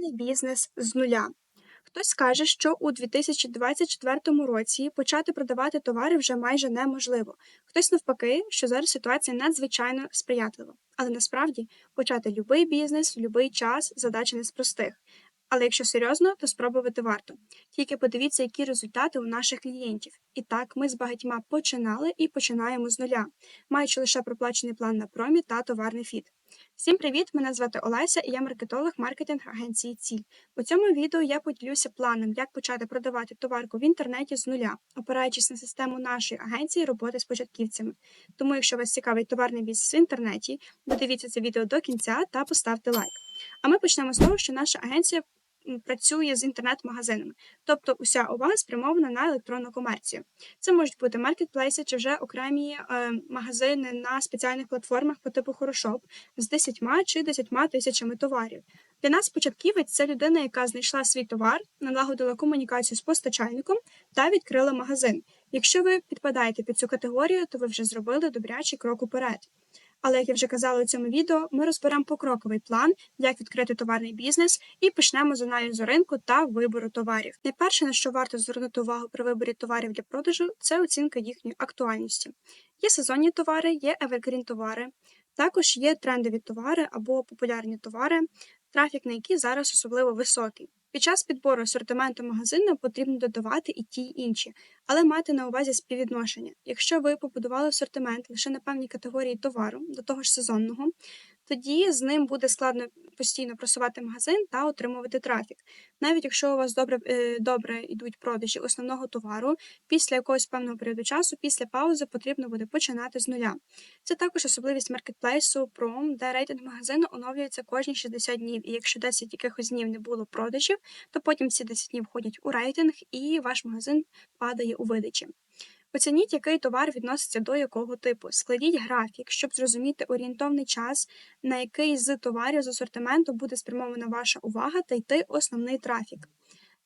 Товарний бізнес з нуля. Хтось скаже, що у 2024 році почати продавати товари вже майже неможливо. Хтось навпаки, що зараз ситуація надзвичайно сприятлива. Але насправді почати будь-який бізнес в будь-який час задача не з простих. Але якщо серйозно, то спробувати варто. Тільки подивіться, які результати у наших клієнтів. І так, ми з багатьма починали і починаємо з нуля, маючи лише проплачений план на промі та товарний фіт. Всім привіт! Мене звати Олеся і я маркетолог маркетинг агенції Ціль. У цьому відео я поділюся планом, як почати продавати товарку в інтернеті з нуля, опираючись на систему нашої агенції роботи з початківцями. Тому, якщо вас цікавий товарний бізнес в інтернеті, додивіться це відео до кінця та поставте лайк. А ми почнемо з того, що наша агенція працює з інтернет-магазинами, тобто уся увага спрямована на електронну комерцію. Це можуть бути маркетплейси чи вже окремі е, магазини на спеціальних платформах по типу Хорошоп з 10 чи 10 тисячами товарів. Для нас початківець це людина, яка знайшла свій товар, налагодила комунікацію з постачальником та відкрила магазин. Якщо ви підпадаєте під цю категорію, то ви вже зробили добрячий крок уперед. Але, як я вже казала у цьому відео, ми розберемо покроковий план, як відкрити товарний бізнес, і почнемо з аналізу ринку та вибору товарів. Найперше, на що варто звернути увагу при виборі товарів для продажу, це оцінка їхньої актуальності. Є сезонні товари, є evergreen товари, також є трендові товари або популярні товари, трафік на які зараз особливо високий. Під час підбору асортименту магазину потрібно додавати і ті й інші, але мати на увазі співвідношення. Якщо ви побудували асортимент лише на певній категорії товару, до того ж сезонного, тоді з ним буде складно постійно просувати магазин та отримувати трафік. Навіть якщо у вас добре е, добре йдуть продажі основного товару, після якогось певного періоду часу, після паузи потрібно буде починати з нуля. Це також особливість маркетплейсу Prom, де рейтинг магазину оновлюється кожні 60 днів. І якщо 10 якихось днів не було продажів, то потім ці 10 днів входять у рейтинг і ваш магазин падає у видачі. Оцініть, який товар відноситься до якого типу. Складіть графік, щоб зрозуміти орієнтовний час, на який з товарів з асортименту буде спрямована ваша увага та йти основний трафік.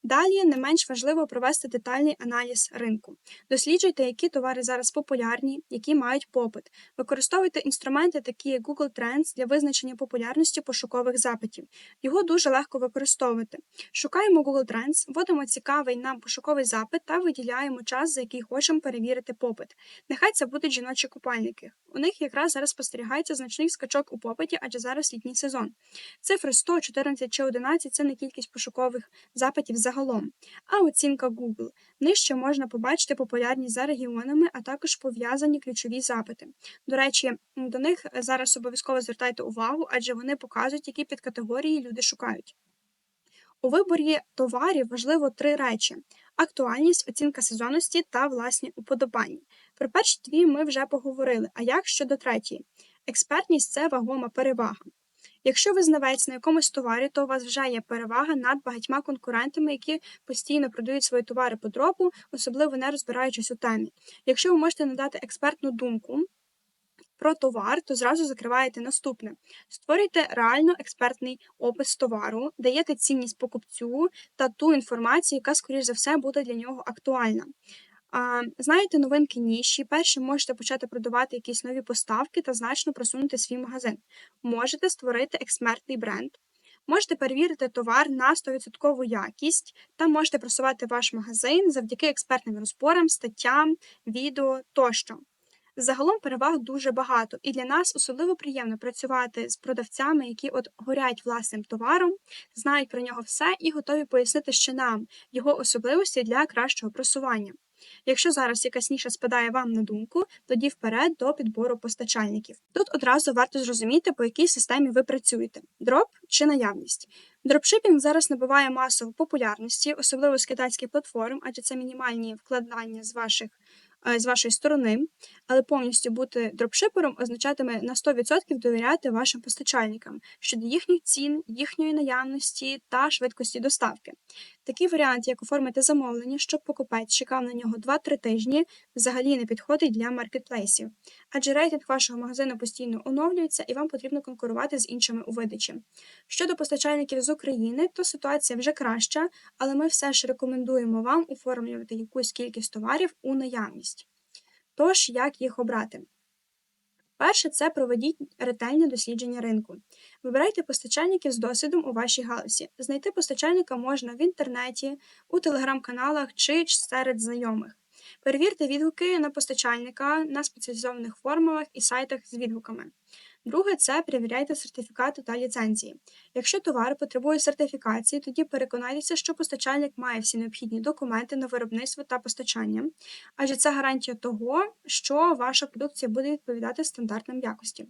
Далі не менш важливо провести детальний аналіз ринку. Досліджуйте, які товари зараз популярні, які мають попит. Використовуйте інструменти, такі як Google Trends для визначення популярності пошукових запитів. Його дуже легко використовувати. Шукаємо Google Trends, вводимо цікавий нам пошуковий запит та виділяємо час, за який хочемо перевірити попит. Нехай це будуть жіночі купальники. У них якраз зараз спостерігається значний скачок у попиті, адже зараз літній сезон. Цифри 100, 14 чи 11 – це не кількість пошукових запитів загалом, а оцінка Google. Нижче можна побачити популярність за регіонами, а також пов'язані ключові запити. До речі, до них зараз обов'язково звертайте увагу, адже вони показують, які підкатегорії люди шукають. У виборі товарів важливо три речі: актуальність, оцінка сезонності та власні уподобання. Про перші дві ми вже поговорили. А як щодо третьої? Експертність це вагома перевага. Якщо ви знавець на якомусь товарі, то у вас вже є перевага над багатьма конкурентами, які постійно продають свої товари по дропу, особливо не розбираючись у темі. Якщо ви можете надати експертну думку, про товар, то зразу закриваєте наступне: створюйте реально експертний опис товару, даєте цінність покупцю та ту інформацію, яка, скоріш за все, буде для нього актуальна. Знаєте новинки ніші, першим можете почати продавати якісь нові поставки та значно просунути свій магазин. Можете створити експертний бренд, можете перевірити товар на 100% якість та можете просувати ваш магазин завдяки експертним розборам, статтям, відео тощо. Загалом переваг дуже багато, і для нас особливо приємно працювати з продавцями, які от горять власним товаром, знають про нього все і готові пояснити ще нам його особливості для кращого просування. Якщо зараз якась ніша спадає вам на думку, тоді вперед до підбору постачальників. Тут одразу варто зрозуміти, по якій системі ви працюєте: дроп чи наявність. Дропшипінг зараз набуває масову популярності, особливо з китайських платформ, адже це мінімальні вкладання з ваших з вашої сторони, але повністю бути дропшипером означатиме на 100% довіряти вашим постачальникам щодо їхніх цін, їхньої наявності та швидкості доставки. Такий варіант, як оформити замовлення, щоб покупець чекав на нього 2-3 тижні, взагалі не підходить для маркетплейсів, адже рейтинг вашого магазину постійно оновлюється і вам потрібно конкурувати з іншими у видачі. Щодо постачальників з України, то ситуація вже краща, але ми все ж рекомендуємо вам оформлювати якусь кількість товарів у наявність. Тож, як їх обрати? Перше це проведіть ретельне дослідження ринку. Вибирайте постачальників з досвідом у вашій галузі. Знайти постачальника можна в інтернеті, у телеграм-каналах чи серед знайомих. Перевірте відгуки на постачальника на спеціалізованих формулах і сайтах з відгуками. Друге це перевіряйте сертифікати та ліцензії. Якщо товар потребує сертифікації, тоді переконайтеся, що постачальник має всі необхідні документи на виробництво та постачання, адже це гарантія того, що ваша продукція буде відповідати стандартам якості.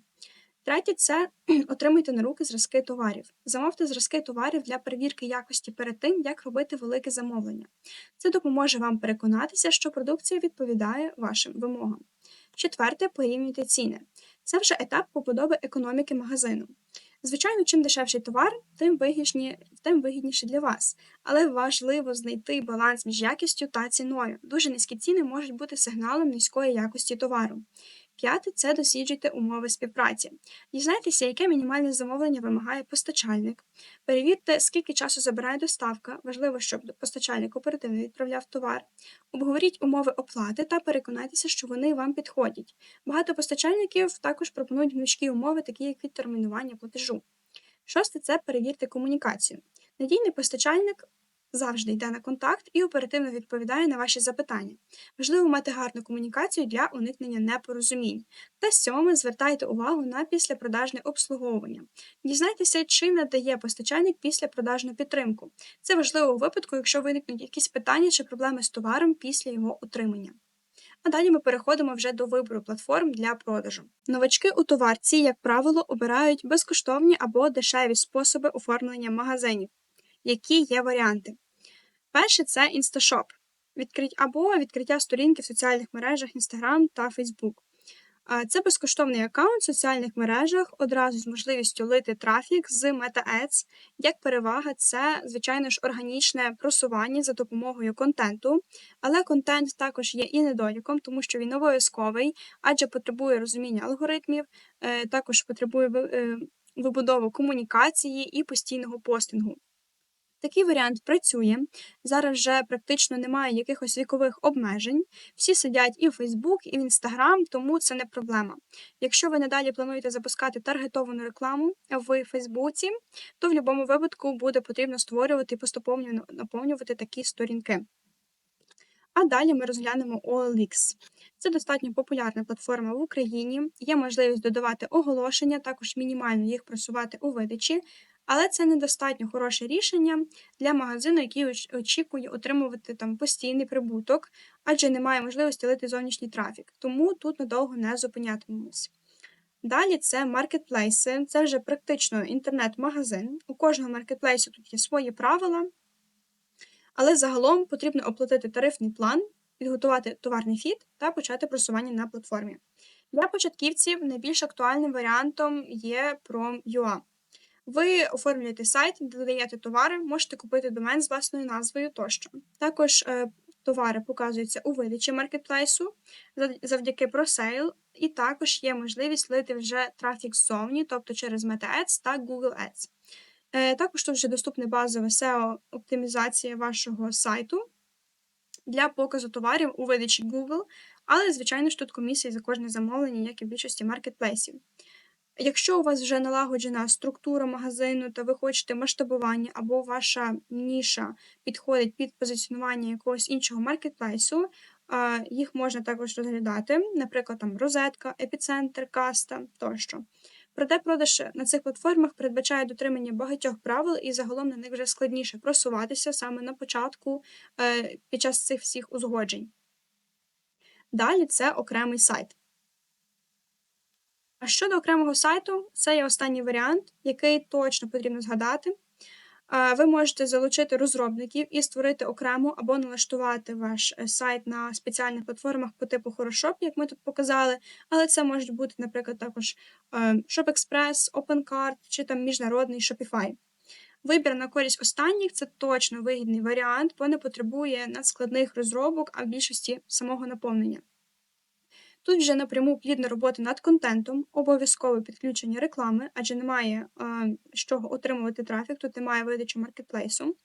Третє це отримуйте на руки зразки товарів. Замовте зразки товарів для перевірки якості перед тим, як робити велике замовлення. Це допоможе вам переконатися, що продукція відповідає вашим вимогам. Четверте порівнюйте ціни. Це вже етап побудови економіки магазину. Звичайно, чим дешевший товар, тим вигідні, тим вигідніше для вас, але важливо знайти баланс між якістю та ціною. Дуже низькі ціни можуть бути сигналом низької якості товару. П'яте це досліджуйте умови співпраці. Дізнайтеся, яке мінімальне замовлення вимагає постачальник. Перевірте, скільки часу забирає доставка. Важливо, щоб постачальник оперативно відправляв товар. Обговоріть умови оплати та переконайтеся, що вони вам підходять. Багато постачальників також пропонують гнучкі умови, такі як відтермінування платежу. Шосте це перевірте комунікацію. Надійний постачальник завжди йде на контакт і оперативно відповідає на ваші запитання. Важливо мати гарну комунікацію для уникнення непорозумінь. Та сьоме, звертайте увагу на післяпродажне обслуговування. Дізнайтеся, чи надає постачальник післяпродажну підтримку. Це важливо у випадку, якщо виникнуть якісь питання чи проблеми з товаром після його утримання. А далі ми переходимо вже до вибору платформ для продажу. Новачки у товарці, як правило, обирають безкоштовні або дешеві способи оформлення магазинів. Які є варіанти? Перше це інсташоп або відкриття сторінки в соціальних мережах Instagram та Facebook. Це безкоштовний аккаунт в соціальних мережах одразу з можливістю лити трафік з Meta-Ads. Як перевага, це, звичайно ж, органічне просування за допомогою контенту, але контент також є і недоліком, тому що він обов'язковий, адже потребує розуміння алгоритмів, е, також потребує е, вибудову комунікації і постійного постингу. Такий варіант працює. Зараз вже практично немає якихось вікових обмежень. Всі сидять і в Facebook, і в Instagram, тому це не проблема. Якщо ви надалі плануєте запускати таргетовану рекламу в Фейсбуці, то в будь-якому випадку буде потрібно створювати і поступовно наповнювати такі сторінки. А далі ми розглянемо OLX. Це достатньо популярна платформа в Україні. Є можливість додавати оголошення, також мінімально їх просувати у видачі, але це недостатньо хороше рішення для магазину, який очікує отримувати там постійний прибуток, адже немає можливості лити зовнішній трафік, тому тут надовго не зупинятимемось. Далі це маркетплейси, це вже практично інтернет-магазин. У кожного маркетплейсу тут є свої правила, але загалом потрібно оплатити тарифний план, підготувати товарний фіт та почати просування на платформі. Для початківців найбільш актуальним варіантом є Prom.ua. Ви оформлюєте сайт, додаєте товари, можете купити домен з власною назвою тощо. Також е, товари показуються у видачі маркетплейсу завдяки ProSale, і також є можливість лити вже трафік ззовні, тобто через Meta Ads та Google Ads. Е, також тут вже доступне базове SEO-оптимізація вашого сайту для показу товарів у видачі Google, але, звичайно ж, тут комісія за кожне замовлення, як і в більшості маркетплейсів. Якщо у вас вже налагоджена структура магазину та ви хочете масштабування, або ваша ніша підходить під позиціонування якогось іншого маркетплейсу, їх можна також розглядати, наприклад, там розетка, епіцентр, каста тощо. Проте продаж на цих платформах передбачає дотримання багатьох правил, і загалом на них вже складніше просуватися саме на початку е, під час цих всіх узгоджень. Далі це окремий сайт. А щодо окремого сайту, це є останній варіант, який точно потрібно згадати. Ви можете залучити розробників і створити окремо або налаштувати ваш е, сайт на спеціальних платформах по типу Хорошоп, як ми тут показали, але це можуть бути, наприклад, також е, ShopExpress, OpenCart чи там міжнародний Shopify. Вибір на користь останніх це точно вигідний варіант, бо не потребує надскладних розробок, а в більшості самого наповнення. Тут вже напряму плідна робота над контентом, обов'язкове підключення реклами, адже немає з чого отримувати трафік, тут немає видачі маркетплейсу.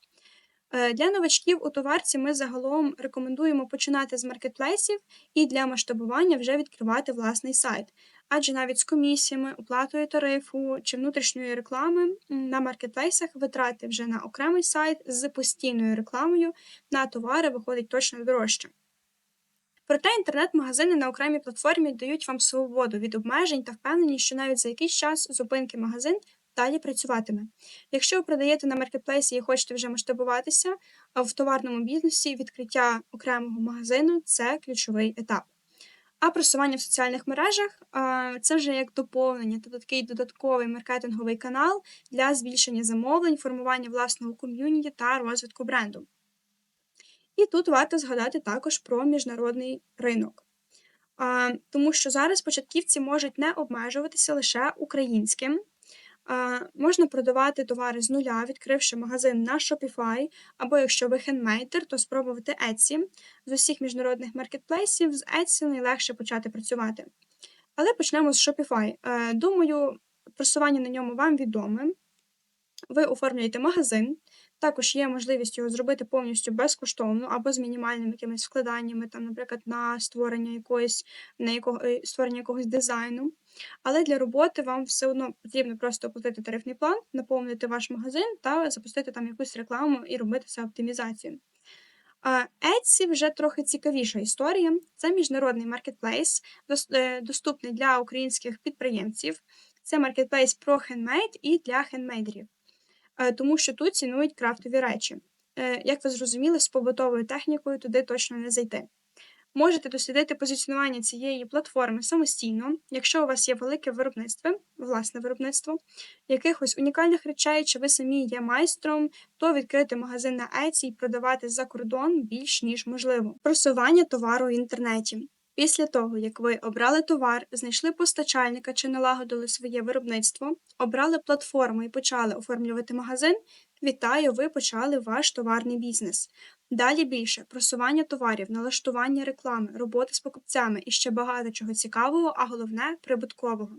Е, для новачків у товарці ми загалом рекомендуємо починати з маркетплейсів і для масштабування вже відкривати власний сайт. адже навіть з комісіями, оплатою тарифу чи внутрішньої реклами на маркетплейсах витрати вже на окремий сайт з постійною рекламою на товари виходить точно дорожче. Проте інтернет-магазини на окремій платформі дають вам свободу від обмежень та впевненість, що навіть за якийсь час зупинки магазин далі працюватиме. Якщо ви продаєте на маркетплейсі і хочете вже масштабуватися, а в товарному бізнесі відкриття окремого магазину це ключовий етап. А просування в соціальних мережах це вже як доповнення, тобто такий додатковий маркетинговий канал для збільшення замовлень, формування власного ком'юніті та розвитку бренду. І тут варто згадати також про міжнародний ринок. Тому що зараз початківці можуть не обмежуватися лише українським. Можна продавати товари з нуля, відкривши магазин на Shopify, або якщо ви хендмейкер, то спробувати Etsy. З усіх міжнародних маркетплейсів з Etsy найлегше почати працювати. Але почнемо з Shopify. Е, Думаю, просування на ньому вам відоме. Ви оформлюєте магазин, також є можливість його зробити повністю безкоштовно або з мінімальними якимись вкладаннями, там, наприклад, на створення якоїсь на якого, е, створення якогось дизайну. Але для роботи вам все одно потрібно просто оплатити тарифний план, наповнити ваш магазин та запустити там якусь рекламу і робити все оптимізацію. Etsy вже трохи цікавіша історія. Це міжнародний маркетплейс, е, доступний для українських підприємців. Це маркетплейс про хендмейд і для хендмейдерів, тому що тут цінують крафтові речі. Е, Як ви зрозуміли, з побутовою технікою туди точно не зайти. Можете дослідити позиціонування цієї платформи самостійно, якщо у вас є велике виробництво, власне виробництво, якихось унікальних речей, чи ви самі є майстром, то відкрити магазин на Etsy і продавати за кордон більш ніж можливо. Просування товару в інтернеті. Після того, як ви обрали товар, знайшли постачальника чи налагодили своє виробництво, обрали платформу і почали оформлювати магазин, вітаю, ви почали ваш товарний бізнес. Далі більше просування товарів, налаштування реклами, роботи з покупцями і ще багато чого цікавого, а головне прибуткового.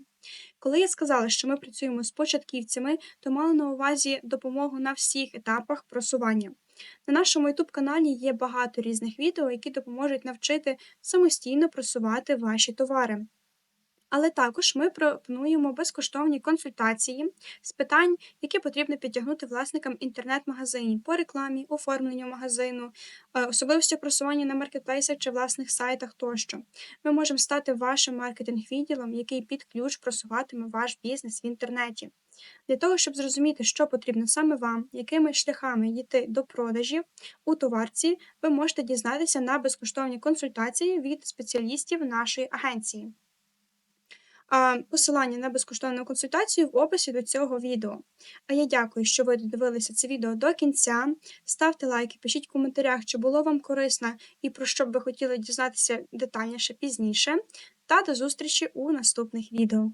Коли я сказала, що ми працюємо з початківцями, то мала на увазі допомогу на всіх етапах просування. На нашому youtube каналі є багато різних відео, які допоможуть навчити самостійно просувати ваші товари. Але також ми пропонуємо безкоштовні консультації з питань, які потрібно підтягнути власникам інтернет-магазинів по рекламі, оформленню магазину, е, особливості просування на маркетплейсах чи власних сайтах тощо. Ми можемо стати вашим маркетинг-відділом, який під ключ просуватиме ваш бізнес в інтернеті. Для того, щоб зрозуміти, що потрібно саме вам, якими шляхами йти до продажів у товарці, ви можете дізнатися на безкоштовні консультації від спеціалістів нашої агенції. Посилання на безкоштовну консультацію в описі до цього відео. А я дякую, що ви додивилися це відео до кінця. Ставте лайки, пишіть в коментарях, чи було вам корисно і про що б ви хотіли дізнатися детальніше пізніше. Та до зустрічі у наступних відео.